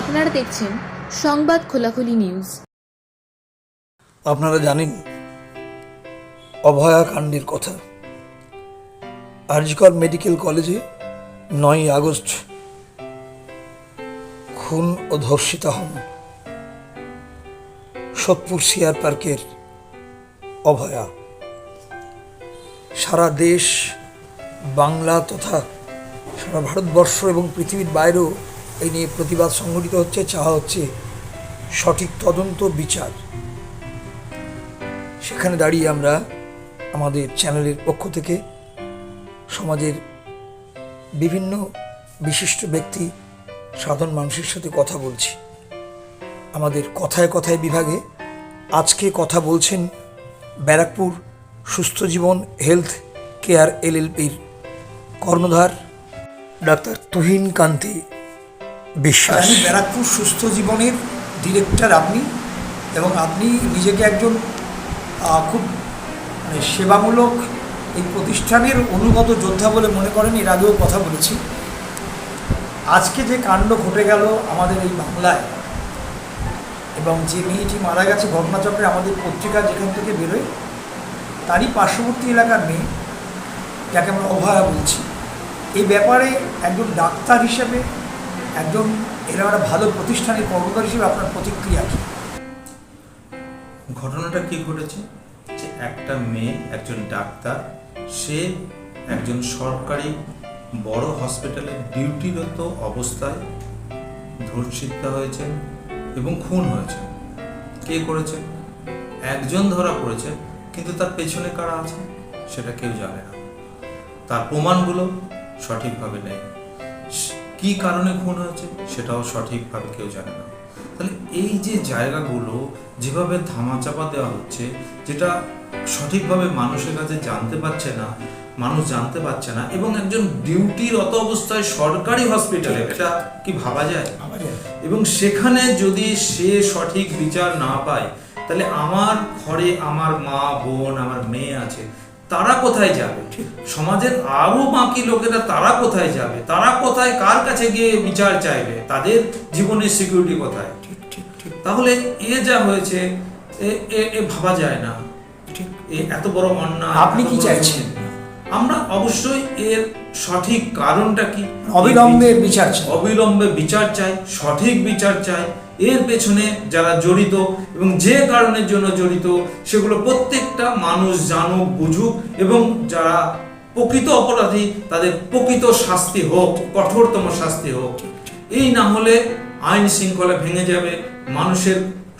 আপনারা দেখছেন সংবাদ খোলাখুলি নিউজ। আপনারা জানেন, অভয়া কাণ্ডের কথা। আরজিকর মেডিকেল কলেজে নয় আগস্ট খুন ও ধর্ষিতা হন সোদপুর সিয়ার পার্কের অভয়া। সারা দেশ, বাংলা তথা সারা ভারতবর্ষ এবং পৃথিবীর বাইরেও এই নিয়ে প্রতিবাদ সংগঠিত হচ্ছে, চাওয়া হচ্ছে সঠিক তদন্ত বিচার। সেখানে দাঁড়িয়ে আমরা আমাদের চ্যানেলের পক্ষ থেকে সমাজের বিভিন্ন বিশিষ্ট ব্যক্তি, সাধারণ মানুষের সাথে কথা বলছি। আমাদের কথায় কথায় বিভাগে আজকে কথা বলছেন ব্যারাকপুর সুস্থ জীবন হেলথ কেয়ার এলএলপির কর্ণধার ডাক্তার তুহিন কান্তি। বিশ্বাস। ব্যারাকপুর সুস্থ জীবনের ডিরেক্টর আপনি এবং আপনি নিজেকে একজন খুব মানে সেবামূলক এই প্রতিষ্ঠানের অনুগত যোদ্ধা বলে মনে করেন, এর আগেও কথা বলেছি। আজকে যে কাণ্ড ঘটে গেল আমাদের এই বাংলায়, এবং যে মেয়েটি মারা গেছে ঘটনাচক্রে আমাদের পত্রিকা যেখান থেকে বেরোয়, তারই পার্শ্ববর্তী এলাকার মেয়ে, যাকে আমরা অভয়া বলছি। এই ব্যাপারে একজন ডাক্তার হিসেবে একজন এরকম একটা ভালো প্রতিষ্ঠানের কর্মকার হিসেবে আপনার প্রতিক্রিয়া কী? ঘটনাটা কি ঘটেছে? যে একটা মেয়ে, একজন ডাক্তার, সে একজন সরকারি বড় হসপিটালে ডিউটিরত অবস্থায় ধর্ষিত হয়েছে এবং খুন হয়েছে কে করেছে? একজন ধরা পড়েছে, কিন্তু তার পেছনে কারা আছে সেটা কেউ জানে না। তার প্রমাণগুলো সঠিকভাবে নেই। কি কারণে খুন হয়েছে সেটাও সঠিকভাবে কেউ জানে না। তাহলে এই যে জায়গাগুলো যেভাবে ধামাচাপা দেওয়া হচ্ছে যেটা সঠিকভাবে মানুষের কাছে জানতে পারছে না মানুষ জানতে পারছে না এবং একজন ডিউটিরত অবস্থায় সরকারি হসপিটালে এটা কি ভাবা যায়। এবং সেখানে যদি সে সঠিক বিচার না পায় তাহলে আমার ঘরে আমার মা বোন আমার মেয়ে আছে তারা কোথায় যাবে? সমাজের আরও বাকি লোকেরা তারা কোথায় যাবে? তারা কোথায় কার কাছে গিয়ে বিচার চাইবে? তাদের জীবনের সিকিউরিটি কোথায়? ঠিক ঠিক ঠিক তাহলে এ যা হয়েছে এ- ভাবা যায় না। ঠিক এ এত বড় অন্যায় আপনি কি চাইছেন? আমরা অবশ্যই এর সঠিক কারণটা কি? অবিলম্বে বিচার চাই। অবিলম্বে বিচার চাই সঠিক বিচার চাই এর পেছনে যারা জড়িত এবং যে কারণের জন্য জড়িত, সেগুলো প্রত্যেকটা মানুষ জানুক, বুঝুক এবং যারা প্রকৃত অপরাধী, তাদের প্রকৃত শাস্তি হোক, কঠোরতম শাস্তি হোক। এই না হলে আইন শৃঙ্খলা ভেঙে যাবে, মানুষের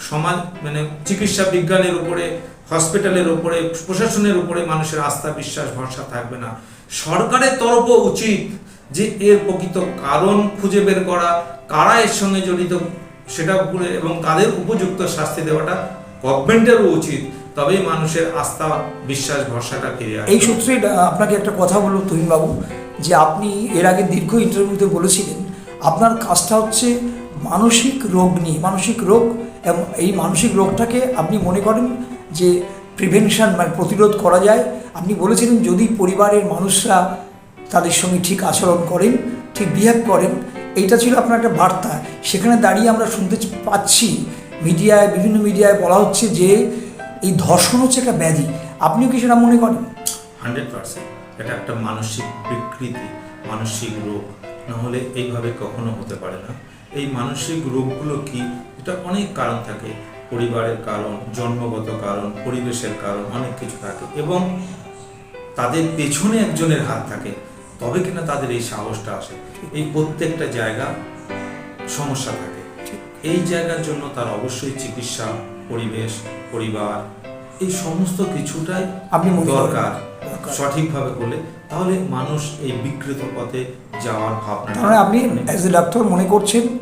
সমাজ মানে চিকিৎসা বিজ্ঞানের উপরে, হসপিটালের উপরে, প্রশাসনের উপরে মানুষের আস্থা, বিশ্বাস, ভরসা থাকবে না। সরকারের তরফও উচিত যে এর প্রকৃত কারণ খুঁজে বের করা, কারা এর সঙ্গে জড়িত সেটা এবং তাদের উপযুক্ত শাস্তি দেওয়াটা গভর্নমেন্টেরও উচিত, তবেই মানুষের আস্থা, বিশ্বাস, ভরসাটা ফিরে আসবে। এই সূত্রে আপনাকে একটা কথা বলব, তুহিনবাবু, যে আপনি এর আগে দীর্ঘ ইন্টারভিউতে বলেছিলেন, আপনার কাজটা হচ্ছে মানসিক রোগ নিয়ে, মানসিক রোগ এবং এই মানসিক রোগটাকে আপনি মনে করেন যে প্রিভেনশন মানে প্রতিরোধ করা যায়। আপনি বলেছিলেন, যদি পরিবারের মানুষরা তাদের সঙ্গে ঠিক আচরণ করেন, ঠিক বিহেভ করেন, এইটা ছিল আপনার একটা বার্তা। সেখানে দাঁড়িয়ে আমরা শুনতে পাচ্ছি মিডিয়ায়, বিভিন্ন মিডিয়ায় বলা হচ্ছে যে এই ধর্ষণ হচ্ছে একটা ব্যাধি। আপনিও কি সেটা মনে করেন? Hundred percent. এটা একটা মানসিক বিকৃতি, মানসিক রোগ। না হলে এইভাবে কখনো হতে পারে না। এই মানসিক রোগগুলো কি? এটা অনেক কারণ থাকে। পরিবারের কারণ, জন্মগত কারণ, পরিবেশের কারণ, অনেক কিছু থাকে। এবং তাদের পেছনে একজনের হাত থাকে। তবে কিনা তাদের এই সাহসটা আসে। এই প্রত্যেকটা জায়গা সমস্যা থাকে। এই জায়গার জন্য তার অবশ্যই চিকিৎসা পরিবেশ পরিবার এই সমস্ত কিছুটাই আপনি দরকার। সঠিকভাবে করলে তাহলে মানুষ এই বিকৃত পথে যাওয়ার ভাবনা মানে আপনি অ্যাজ এ ডাক্তার মনে করছেন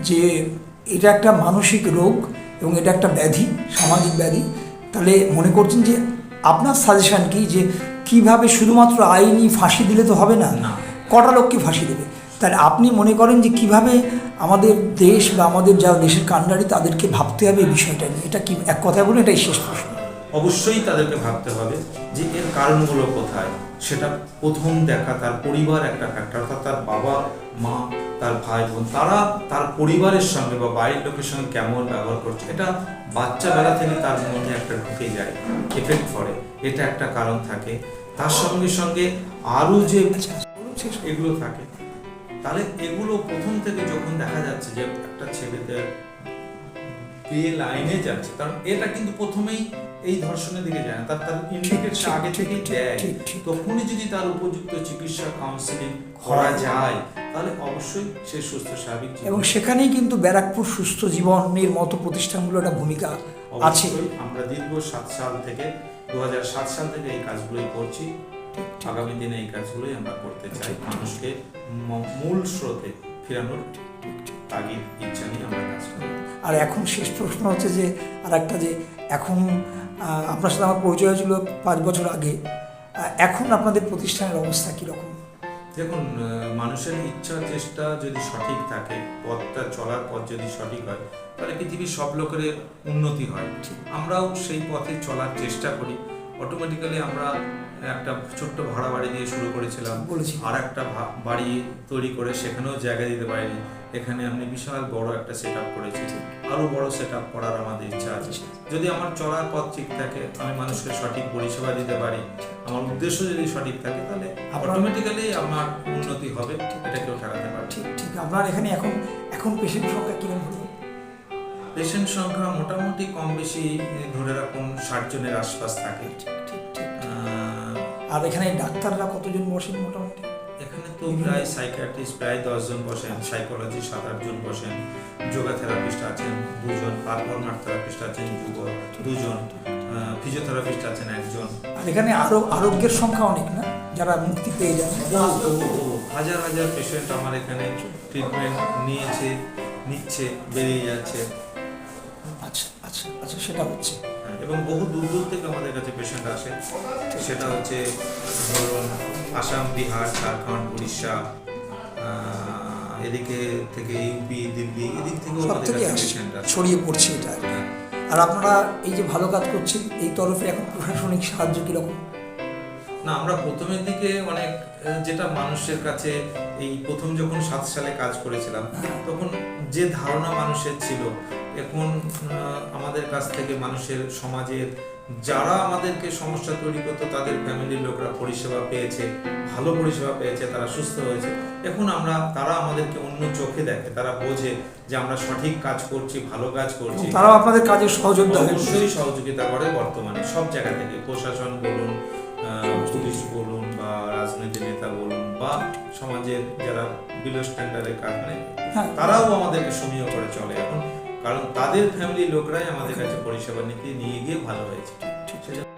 যে এটা একটা মানসিক রোগ এবং এটা একটা ব্যাধি সামাজিক ব্যাধি। তাহলে মনে করছেন যে আপনার সাজেশন কি? যে কীভাবে শুধুমাত্র আইনি ফাঁসি দিলে তো হবে না? না। কটা লোককে ফাঁসি দেবে? তাহলে আপনি মনে করেন যে কীভাবে আমাদের দেশ বা আমাদের যারা দেশের কান্ডারি তাদেরকে ভাবতে হবে এই বিষয়টা নিয়ে? এটা কি এক কথায় বলুন? এটাই শেষ প্রশ্ন। অবশ্যই তাদেরকে ভাবতে হবে যে এর কারণগুলো কোথায়? সেটা প্রথম দেখা তার পরিবার একটা ফ্যাক্টর অর্থাৎ তার বাবা মা তার ভাই বোন তারা তার পরিবারের সঙ্গে বা বাড়ির লোকের সঙ্গে কেমন ব্যবহার করছে? এটা বাচ্চা বেলা থেকে তার মধ্যে একটা ঢুকে যায় এফেক্ট পড়ে। এটা একটা কারণ থাকে। তার সঙ্গে সঙ্গে আরও যে আচ্ছা করুন। এগুলো থাকে। তাহলে এগুলো প্রথম থেকে যখন দেখা যাচ্ছে যে একটা ছেলেদের বিয়ে লাইনে যাচ্ছে কারণ এটা কিন্তু প্রথমেই এই ধর্ষণের দিকে যায় না। তার তার ইন্ডিকেটস ঠিক, আগে থেকেই দেয়। তখনই যদি তার উপযুক্ত চিকিৎসা কাউন্সিলিং করা যায় তাহলে অবশ্যই সে সুস্থ স্বাভাবিক এবং সেখানেই কিন্তু ব্যারাকপুর সুস্থ জীবনের মতো প্রতিষ্ঠানগুলো একটা ভূমিকা আছে। আমরা দীর্ঘ সাত সাল থেকে দু সাত সাল থেকে এই কাজগুলোই করছি। আগামী দিনে এই কাজগুলোই আমরা করতে চাই। মানুষকে মূল স্রোতে ফেরানোর তাগিদ ইচ্ছা নিয়ে আমরা কাজ করি। আর এখন শেষ প্রশ্ন হচ্ছে যে আর একটা যে এখন আপনার সাথে আমার পরিচয় হয়েছিল পাঁচ বছর আগে। এখন আপনাদের প্রতিষ্ঠানের অবস্থা কীরকম? দেখুন মানুষের ইচ্ছা চেষ্টা যদি সঠিক থাকে পথটা চলার পথ যদি সঠিক হয় তাহলে পৃথিবীর সব লোকের উন্নতি হয়। আমরাও সেই পথে চলার চেষ্টা করি। অটোমেটিক্যালি আমরা একটা ছোট্ট ভাড়া বাড়ি দিয়ে শুরু করেছিলাম। বলেছি। আর একটা বাড়ি তৈরি করে সেখানেও জায়গা দিতে পারিনি। এখানে আমি বিশাল বড় একটা সেট আপ করেছি আরও বড় সেট আপ করার আমাদের ইচ্ছা আছে। যদি আমার চলার পথ ঠিক থাকে আমি মানুষকে সঠিক পরিষেবা দিতে পারি। আমার উদ্দেশ্য যদি সঠিক থাকে তাহলে অটোমেটিক্যালি আমার উন্নতি হবে। এটা কেউ ঠেকাতে পারে ঠিক ঠিক। আপনার এখানে এখন এখন পেশেন্ট সংখ্যা কীরকম হলো পেশেন্ট সংখ্যা মোটামুটি কম বেশি ধরে রাখুন ষাট জনের আশপাশ থাকে। আর এখানে ডাক্তাররা কতজন বসেন মোটামুটি? এখানে তো প্রায় সাইকিয়াট্রিস্ট প্রায় দশজন বসেন সাইকোলজি সাত আটজন বসেন যোগা থেরাপিস্ট আছেন দুজন পারফরমার থেরাপিস্ট আছেন যুগ দুজন ফিজিওথেরাপিস্ট আছেন একজন। আর এখানে আরও আরোগ্যের সংখ্যা অনেক না? যারা মুক্তি পেয়ে যান। হাজার হাজার পেশেন্ট আমার এখানে ট্রিটমেন্ট নিয়েছে নিচ্ছে বেরিয়ে যাচ্ছে। আচ্ছা আচ্ছা আচ্ছা সেটা হচ্ছে। এবং বহু দূর দূর থেকে আমাদের কাছে পেশেন্ট আসে সেটা হচ্ছে ধরুন আসাম বিহার ঝাড়খণ্ড উড়িষ্যা এদিকে থেকে ইউপি দিল্লি এদিক থেকেও সব আমাদের থেকে কাছে পেশেন্ট ছড়িয়ে পড়ছে এটা আর। হ্যাঁ। আপনারা এই যে ভালো কাজ করছেন এই তরফে এখন প্রশাসনিক সাহায্য কীরকম না আমরা প্রথমের দিকে অনেক যেটা মানুষের কাছে এই প্রথম যখন সাত সালে কাজ করেছিলাম তখন যে ধারণা মানুষের ছিল এখন আমাদের কাছ থেকে মানুষের সমাজের যারা আমাদেরকে সমস্যা তৈরি করতো তাদের ফ্যামিলির লোকরা পরিষেবা পেয়েছে ভালো পরিষেবা পেয়েছে তারা সুস্থ হয়েছে। এখন আমরা তারা আমাদেরকে অন্য চোখে দেখে তারা বোঝে যে আমরা সঠিক কাজ করছি ভালো কাজ করছি। তারা আপনাদের কাজে সহযোগিতা অবশ্যই সহযোগিতা করে বর্তমানে সব জায়গা থেকে প্রশাসন বলুন পুলিশ বলুন বা রাজনৈতিক নেতা বলুন বা সমাজের যারা বিলো স্ট্যান্ডার্ডের কারণে হ্যাঁ। তারাও আমাদেরকে সমীহ করে চলে এখন। কারণ তাদের ফ্যামিলির লোকরাই আমাদের কাছে পরিষেবা নিতে নিয়ে গিয়ে ভালো হয়েছে। সেজন্য